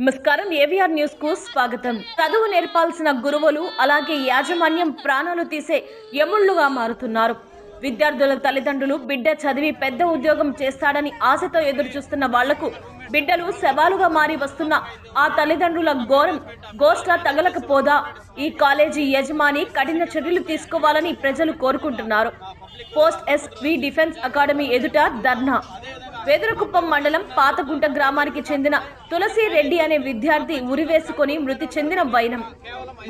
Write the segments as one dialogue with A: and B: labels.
A: నమస్కారం. ఏవిఆర్ న్యూస్కు స్వాగతం. చదువు నేర్పాల్సిన గురువులు అలాగే యాజమాన్యం ప్రాణాలు తీసే యముళ్ళుగా మారుతున్నారు. విద్యార్థుల తల్లిదండ్రులు బిడ్డ చదివి పెద్ద ఉద్యోగం చేస్తాడని ఆశతో ఎదురు చూస్తున్న వాళ్ళకు బిడ్డలు శవాలుగా మారి వస్తున్న ఆ తల్లిదండ్రుల ఘోరం గోష్ఠ తగలకపోదా? ఈ కాలేజీ యజమాని కఠిన చర్యలు తీసుకోవాలని ప్రజలు కోరుకుంటున్నారు. పోస్ట్ ఎస్వి డిఫెన్స్ అకాడమీ ఎదుట ధర్నా. వెదురుకుప్పం మండలం పాతగుంట గ్రామానికి చెందిన తులసి రెడ్డి అనే విద్యార్థి ఉరివేసుకొని మృతి చెందిన వైనం.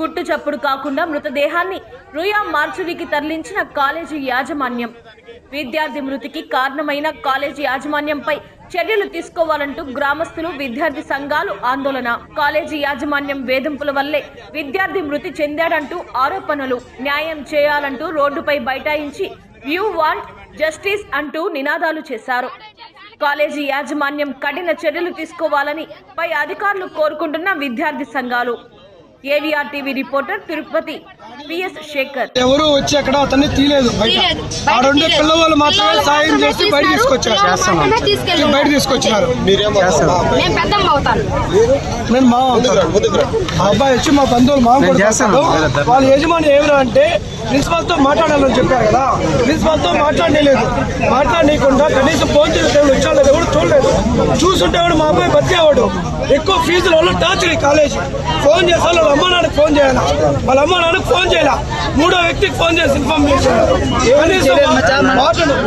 A: గుట్టు చప్పుడు కాకుండా మృతదేహాన్ని రుయా మార్చురికి తరలించిన కాలేజీ యాజమాన్యం. విద్యార్థి మృతికి కారణమైన కాలేజీ యాజమాన్యంపై చర్యలు తీసుకోవాలంటూ గ్రామస్తులు విద్యార్థి సంఘాలు ఆందోళన. కాలేజీ యాజమాన్యం వేధింపుల వల్లే విద్యార్థి మృతి చెందాడంటూ ఆరోపణలు. న్యాయం చేయాలంటూ రోడ్డుపై బైఠాయించి వ్యూ వాంట్ జస్టిస్ అంటూ నినాదాలు చేశారు. కాలేజీ యాజమాన్యం కఠిన చర్యలు తీసుకోవాలని పై అధికారులు కోరుకుంటున్న విద్యార్థి సంఘాలు. AVR TV reporter Tirupati. PS Shekhar.
B: ఎవరు వచ్చి అక్కడ అతన్ని తీయలేదు బయట.
C: తీయలేదు.
B: పిల్లవాళ్ళు మాత్రమే సాయం చేసి బయట. తీసుకొచ్చారు. బయట తీసుకొచ్చినారు.
C: నేను అవుతాను.
B: మా అబ్బాయి వచ్చి మా బంధువులు మా. వాళ్ళ యజమాని ఏమిరా అంటే ప్రిన్సిపాల్తో మాట్లాడాలని చెప్పారు కదా. ప్రిన్సిపాల్తో మాట్లాడలేదు. మాట్లాడనీయకుండా కనీసం ఫోన్ చేసే వచ్చాడు ఎవరు చూడలేదు. చూసుంటే వాడు మా అబ్బాయి బతికేవాడు. ఎక్కువ ఫీజుల వల్ల టార్చర్ ఈ కాలేజ్. ఫోన్ చేసే వాళ్ళ అమ్మ నాన్నకి ఫోన్ చేయాలా? వాళ్ళ అమ్మ నాన్నకి ఫోన్ చేయాలా. మూడో వ్యక్తికి ఫోన్ చేసి ఇన్ఫార్మ్ చేశారు కనీసం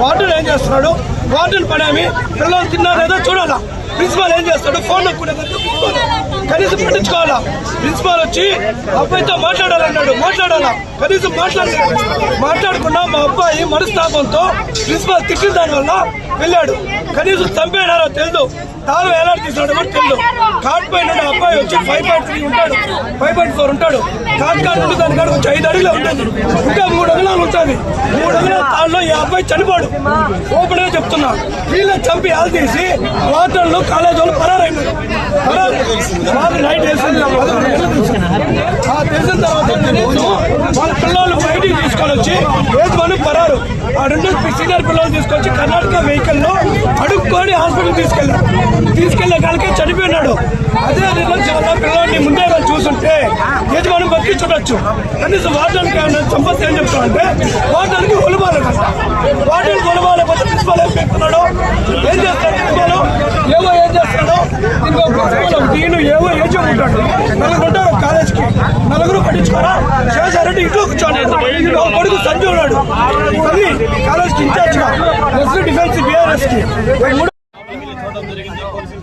B: వాటర్ ఏం చేస్తున్నాడు? వాటర్ పడేమి? పిల్లలు తిన్నారేదో చూడాలా. ప్రిన్సిపాల్ ఏం చేస్తాడు? ఫోన్ ప్రిన్సిపాల్ కనీసం పట్టించుకోవాలా? ప్రిన్సిపాల్ వచ్చి అబ్బాయితో మాట్లాడాలన్నాడు. మాట్లాడాలా? కనీసం మాట్లాడలేదు. మాట్లాడకుండా మా అబ్బాయి మనస్తాపంతో ప్రిన్సిపాల్ తిట్టిన దాని వల్ల వెళ్ళాడు. కనీసం చంపేనారో తెలియదు తాను ఎలా తీసినాడు కూడా తెలియదు కార్డ్ అబ్బాయి వచ్చి ఫైవ్ పాయింట్ త్రీ ఉంటాడు. ఫైవ్ పాయింట్ ఫోర్ ఉంటాడు. కార్డ్ కార్డ్ దాని కాడ వచ్చి ఐదు అడుగులు ఉంటుంది ఇంకా మూడు అడుగులు ఉంటుంది మూడు అడుగుల తాళ్ళలో ఈ అబ్బాయి చనిపోడు. ఓపెన్గా చెప్తున్నా. వీళ్ళని చంపి ఆలు తీసి వాటర్లో కాలేజ్ వాళ్ళు పరారైనారు పరారు. వాళ్ళు నైట్ వేసింది. ఆ తెలిసిన తర్వాత వాళ్ళ పిల్లలు బయటికి తీసుకొని వచ్చి వేసుకొని పరారు? ఆ రెండు సీనియర్ పిల్లలు తీసుకొచ్చి కర్ణాటక వెహికల్లో అడుక్కొని హాస్పిటల్ తీసుకెళ్ళారు. తీసుకెళ్ళే కాడికే చనిపోయినాడు. అదే నిర్లక్ష్యంగా పిల్లల్ని ముందే వాళ్ళు చూసుంటే ఏది మనం కనీసం వాటానికి సంపత్తి ఏం చెప్తామంటే వాటానికి ఒలిమాలంట వాటానికి ఒలిమాలకపోతే ప్రిన్సిపల్ ఏం పెట్టుకున్నాడు ఏం చేస్తాడు ప్రిన్సిపల్? ఏవో ఏం చేస్తాడు? ఇంకో ప్రిన్సిపల్ దీని ఏవో ఏం ఉంటాడు నలుగురు ఉంటారు కాలేజ్కి. నలుగురు పట్టించుకోరా? శేషారెడ్డి ఇంట్లో కూర్చోండి ఇంకో కొడుకు సంజు ఉన్నాడు. అది కాలేజ్కి ఇన్ఛార్జ్గా. డిఫెన్స్
D: బిఆర్ఎస్కి. చూడడం జరిగింది పోలీసుల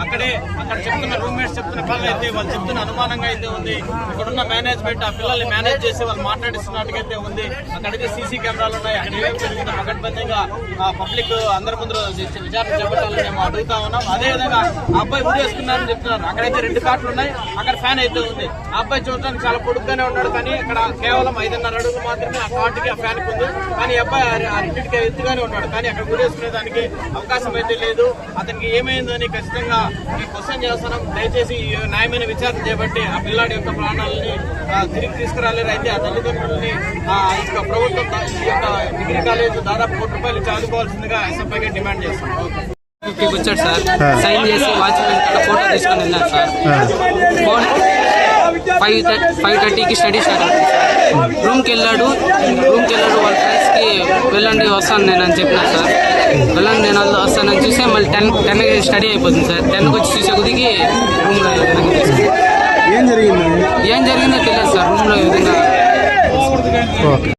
D: అక్కడే అక్కడ చెప్తున్న రూమ్మేట్స్ చెప్తున్న పనులు అయితే వాళ్ళు చెప్తున్న అనుమానంగా అయితే ఉంది. ఇక్కడున్న మేనేజ్మెంట్ ఆ పిల్లల్ని మేనేజ్ చేసి వాళ్ళు మాట్లాడిస్తున్నట్టుగైతే ఉంది. అక్కడైతే సీసీ కెమెరాలు ఉన్నాయి. అక్కడ ఏమేమి జరిగిందో పకడ్బందీగా పబ్లిక్ అందరి ముందు విచారణ చేపట్టాలని మేము అడుగుతా ఉన్నాం. అదే విధంగా ఆ అబ్బాయి ఉరేసుకున్నారని చెప్తున్నారు. అక్కడైతే రెండు కార్లు ఉన్నాయి. అక్కడ ఫ్యాన్ అయితే ఉంది. ఆ అబ్బాయి చూడడానికి చాలా పొడుగ్గానే ఉన్నాడు. కానీ ఇక్కడ కేవలం ఐదున్నర అడుగులు మాత్రమే ఆ కార్డుకి ఆ ఫ్యాన్ ఉంది. కానీ అబ్బాయి ఆ- రెండింటికి ఎత్తుగానే ఉన్నాడు. కానీ అక్కడ ఉరేసుకునే దానికి అవకాశం అయితే లేదు. అతనికి ఏమైందని ఖచ్చితంగా మేము క్వశ్చన్ చేస్తున్నాం. దయచేసి న్యాయమైన విచారణ చేపట్టి ఆ పిల్లాడి యొక్క ప్రాణాలని ఆ, తిరిగి తీసుకురాలేరు. అయితే ఆ తల్లిదండ్రులని ఆ యొక్క ప్రభుత్వం దా- ఈ యొక్క డిగ్రీ కాలేజ్ దాదాపు కోటి రూపాయలు ఇచ్చి ఆదుకోవాల్సిందిగా ఎస్ఎఫ్ఐగా డిమాండ్ చేస్తున్నాం. ఓకే
E: ఫిఫ్టీకి వచ్చాడు సార్. సైన్ చేసి వాచ్మెన్ ఫోటో తీసుకొని వెళ్ళాను సార్. ఫోన్ ఫైవ్ ఫైవ్ థర్టీకి స్టడీ స్టార్ట్ అవుతుంది రూమ్కి వెళ్ళాడు. రూమ్కి వెళ్ళాడు వెళ్ళండి వస్తాను నేను అని చెప్పిన సార్. వెళ్ళండి నేను వస్తా- వస్తానని చూస్తే మళ్ళీ టెన్ టెన్ స్టడీ అయిపోతుంది సార్. టెన్కి వచ్చి చూసే కొద్దికి రూమ్లో ఏం జరిగిందో తెలియదు సార్ రూమ్లో విధంగా